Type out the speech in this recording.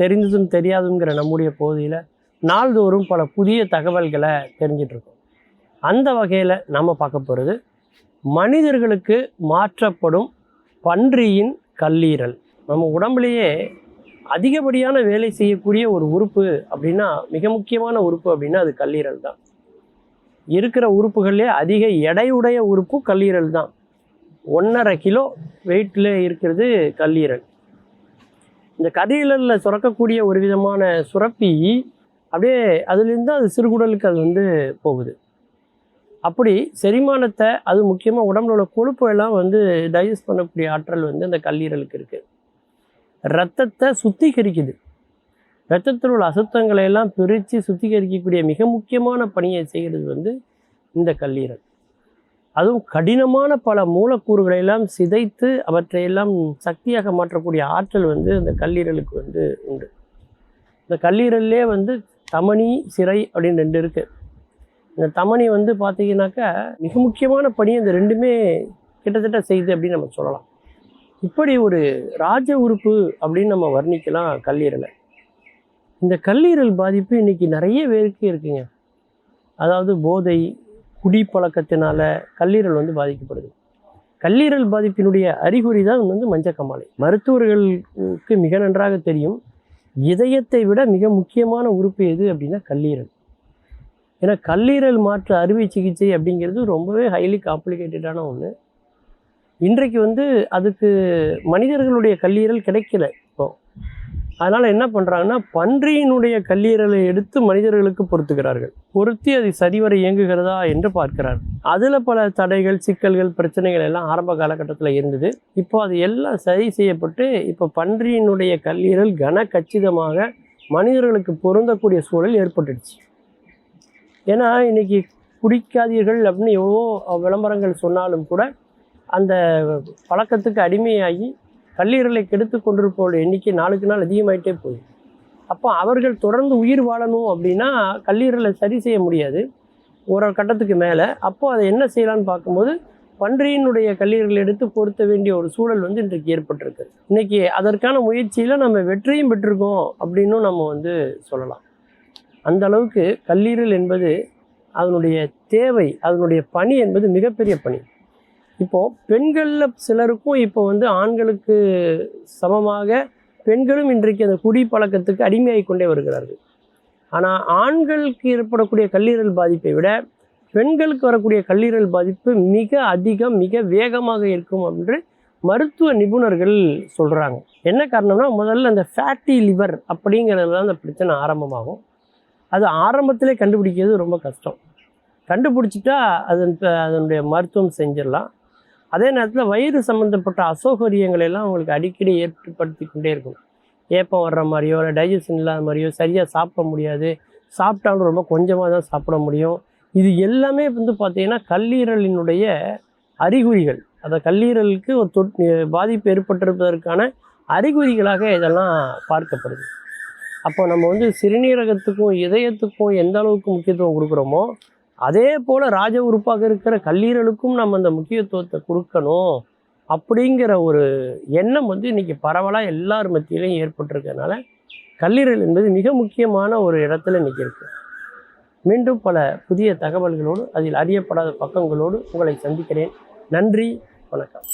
தெரிந்ததும் தெரியாதுங்கிற நம்முடைய பகுதியில் நாள்தோறும் பல புதிய தகவல்களை தெரிஞ்சிட்ருக்கோம். அந்த வகையில் நம்ம பார்க்க போகிறது மனிதர்களுக்கு மாற்றப்படும் பன்றியின் கல்லீரல். நம்ம உடம்புலேயே அதிகப்படியான வேலை செய்யக்கூடிய ஒரு உறுப்பு அப்படின்னா மிக முக்கியமான உறுப்பு அப்படின்னா அது கல்லீரல் தான். இருக்கிற உறுப்புகள்லேயே அதிக எடையுடைய உறுப்பு கல்லீரல் தான். ஒன்றரை கிலோ வெயிட்டில் இருக்கிறது கல்லீரல். இந்த கல்லீரலில் சுரக்கக்கூடிய ஒரு விதமான சுரப்பி அப்படியே அதுலேருந்து அது சிறுகுடலுக்கு அது வந்து போகுது. அப்படி செரிமானத்தை அது முக்கியமாக உடம்புல உள்ள கொழுப்பு எல்லாம் வந்து டைஜஸ்ட் பண்ணக்கூடிய ஆற்றல் வந்து அந்த கல்லீரலுக்கு இருக்குது ரத்தத்தை சுத்திகரிக்குது. ரத்தத்தில் உள்ள அசுத்தங்களை எல்லாம் பிரித்து சுத்திகரிக்கக்கூடிய மிக முக்கியமான பணியை செய்கிறது வந்து இந்த கல்லீரல். அதுவும் கடினமான பல மூலக்கூறுகளை எல்லாம் சிதைத்து அவற்றையெல்லாம் சக்தியாக மாற்றக்கூடிய ஆற்றல் வந்து இந்த கல்லீரலுக்கு வந்து உண்டு. இந்த கல்லீரல்லே வந்து தமனி சிறை அப்படின்னு ரெண்டு இருக்குது இந்த தமனி வந்து பார்த்தீங்கன்னாக்கா மிக முக்கியமான பணி. அந்த ரெண்டுமே கிட்டத்தட்ட செய்யுது அப்படின்னு நம்ம சொல்லலாம். இப்படி ஒரு ராஜ உறுப்பு அப்படின்னு நம்ம வர்ணிக்கலாம் கல்லீரலை. இந்த கல்லீரல் பாதிப்பு இன்னைக்கு நிறைய பேருக்கு இருக்குங்க. அதாவது போதை குடிப்பழக்கத்தினால கல்லீரல் வந்து பாதிக்கப்படுது. கல்லீரல் பாதிப்பினுடைய அறிகுறி தான் வந்து மஞ்சக்கமாலை. மருத்துவர்களுக்கு மிக நன்றாக தெரியும். இதயத்தை விட மிக முக்கியமான உறுப்பு எது அப்படின்னா கல்லீரல். ஏன்னா கல்லீரல் மாற்று அறுவை சிகிச்சை அப்படிங்கிறது ரொம்பவே ஹைலி காம்ப்ளிகேட்டடான ஒன்று இன்றைக்கு வந்து அதுக்கு மனிதர்களுடைய கல்லீரல் கிடைக்கல. அதனால் என்ன பண்ணுறாங்கன்னா பன்றியினுடைய கல்லீரலை எடுத்து மனிதர்களுக்கு பொருத்துகிறார்கள். பொருத்தி அது சரிவர இயங்குகிறதா என்று பார்க்கிறார். அதில் பல தடைகள் சிக்கல்கள் பிரச்சனைகள் எல்லாம் ஆரம்ப காலகட்டத்தில் இருந்தது. இப்போ அது எல்லாம் சரி செய்யப்பட்டு இப்போ பன்றியினுடைய கல்லீரல் கன கச்சிதமாக மனிதர்களுக்கு பொருந்தக்கூடிய சூழல் ஏற்பட்டுடுச்சு. ஏன்னா இன்றைக்கி குடிக்காதீர்கள் அப்படின்னு எவ்வளோ விளம்பரங்கள் சொன்னாலும் கூட அந்த பழக்கத்துக்கு அடிமையாகி கல்லீரலை கெடுத்து கொண்டிருப்பவர்கள் எண்ணிக்கை நாளுக்கு நாள் அதிகமாயிட்டே போகுது. அப்போ அவர்கள் தொடர்ந்து உயிர் வாழணும் அப்படின்னா கல்லீரலை சரி செய்ய முடியாது. ஒரு கட்டத்துக்கு மேலே. அப்போ அதை என்ன செய்யலான்னு பார்க்கும்போது பன்றியினுடைய கல்லீரல் எடுத்து பொருத்த வேண்டிய ஒரு சூழல் வந்து இன்றைக்கு ஏற்பட்டிருக்கு. இன்றைக்கி அதற்கான முயற்சியில் நம்ம வெற்றியும் பெற்றிருக்கோம் அப்படின்னும் நம்ம வந்து சொல்லலாம். அந்த அளவுக்கு கல்லீரல் என்பது அதனுடைய தேவை அதனுடைய பணி என்பது மிகப்பெரிய பணி. இப்போது பெண்களில் சிலருக்கும் இப்போ வந்து ஆண்களுக்கு சமமாக பெண்களும் இன்றைக்கு அந்த குடி பழக்கத்துக்கு அடிமையாகி கொண்டே வருகிறார்கள். ஆனால் ஆண்களுக்கு ஏற்படக்கூடிய கல்லீரல் பாதிப்பை விட பெண்களுக்கு வரக்கூடிய கல்லீரல் பாதிப்பு மிக அதிகம் மிக வேகமாக இருக்கும் என்று மருத்துவ நிபுணர்கள் சொல்கிறாங்க என்ன காரணம்னா முதல்ல அந்த ஃபேட்டி லிவர் அப்படிங்கிறது தான் அந்த பிரச்சனை ஆரம்பமாகும். அது ஆரம்பத்திலே கண்டுபிடிக்கிறது ரொம்ப கஷ்டம். கண்டுபிடிச்சிட்டா அதன் அதனுடைய மருத்துவம் செஞ்சிடலாம். அதே நேரத்தில் வயிறு சம்மந்தப்பட்ட அசௌகரியங்களை எல்லாம் அவங்களுக்கு அடிக்கடி ஏற்படுத்தி கொண்டே இருக்கும். ஏப்பம் வர்ற மாதிரியோ இல்லை டைஜஷன் இல்லாத மாதிரியோ சரியாக சாப்பிட முடியாது. சாப்பிட்டாலும் ரொம்ப கொஞ்சமாக தான் சாப்பிட முடியும். இது எல்லாமே வந்து பார்த்திங்கன்னா கல்லீரலினுடைய அறிகுறிகள். அந்த கல்லீரலுக்கு ஒரு தொட் பாதிப்பு ஏற்பட்டிருப்பதற்கான அறிகுறிகளாக இதெல்லாம் பார்க்கப்படுது. அப்போ நம்ம வந்து சிறுநீரகத்துக்கும் இதயத்துக்கும் எந்த அளவுக்கு முக்கியத்துவம் கொடுக்குறோமோ அதே போல் ராஜ உறுப்பாக இருக்கிற கல்லீரலுக்கும் நம்ம அந்த முக்கியத்துவத்தை கொடுக்கணும் அப்படிங்கிற ஒரு எண்ணம் வந்து இன்றைக்கி பரவலாக எல்லார் மத்தியிலையும் ஏற்பட்டிருக்கிறதுனால கல்லீரல் என்பது மிக முக்கியமான ஒரு இடத்துல இன்றைக்கி இருக்குது மீண்டும் பல புதிய தகவல்களோடு அதில் அறியப்படாத பக்கங்களோடு உங்களை சந்திக்கிறேன். நன்றி வணக்கம்.